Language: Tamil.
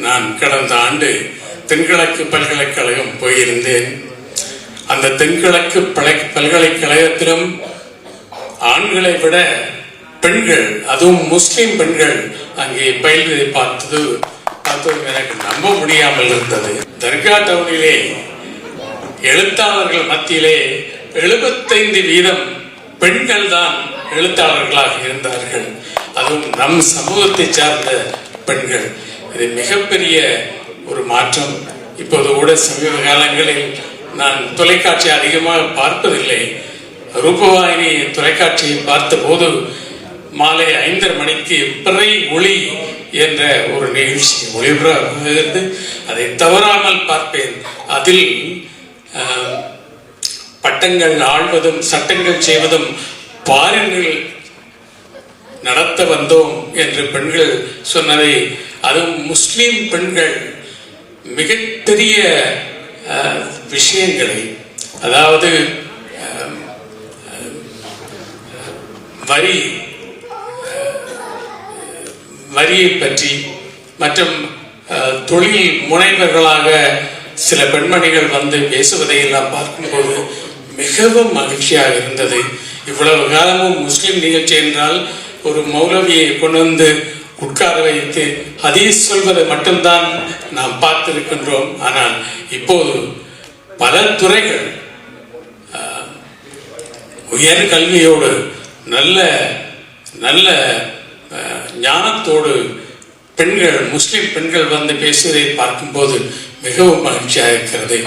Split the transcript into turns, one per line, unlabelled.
நான் கடந்த ஆண்டு தென்கிழக்கு பல்கலைக்கழகம் போயிருந்தேன். அந்த தென்கிழக்கு பலை- பல்கலைக்கழகத்திலும் ஆண்களை விட பெண்கள் அதுவும் முஸ்லிம் பெண்கள் அங்கே பயில்வதை பார்த்தது பார்த்ததும் எனக்கு நம்ப முடியாமல் இருந்தது. தர்கா டவுனிலே எழுத்தாளர்கள் மத்தியிலே எழுபத்தைந்து வீதம் பெண்கள் தான் எழுத்தாளர்களாக இருந்தார்கள். அதுவும் நம் சமூகத்தை சார்ந்த பெண்கள். இது மிகப்பெரிய ஒரு மாற்றம். இப்போது கூட சமீப காலங்களில் நான் தொலைக்காட்சி அதிகமாக பார்ப்பதில்லை. ரூபவாயினி தொலைக்காட்சியை பார்த்தபோது மாலை ஐந்தரை மணிக்கு பிறை ஒளி என்ற ஒரு நிகழ்ச்சி ஒளிபரப்பாகிறது அதை தவறாமல் பார்ப்பேன். அதில் பட்டங்கள் ஆழ்வதும் சட்டங்கள் செய்வதும் பாருங்கள். நடத்த வந்தோம் என்று பெண்கள் சொன்னதை அதுவும் முஸ்லீம் பெண்கள் மிகப்பெரிய விஷயங்களை அதாவது வரி வரியை பற்றி மற்றும் தொழில் முனைவர்களாக சில பெண்மணிகள் வந்து பேசுவதை எல்லாம் பார்க்கும்போது மிகவும் மகிழ்ச்சியாக இருந்தது. இவ்வளவு காலமும் முஸ்லீம் நிகழ்ச்சி என்றால் ஒரு மௌலவியை கொண்டு வந்து உட்கார வைத்து ஹதீஸ் சொல்வதை மட்டும்தான் நாம் பார்த்திருக்கின்றோம். ஆனால் இப்போது பல துறைகள் உயர் கல்வியோடு நல்ல நல்ல ஞானத்தோடு பெண்கள் முஸ்லிம் பெண்கள் வந்து பேசுவதை பார்க்கும்போது மிகவும் மகிழ்ச்சியாக இருக்கிறது.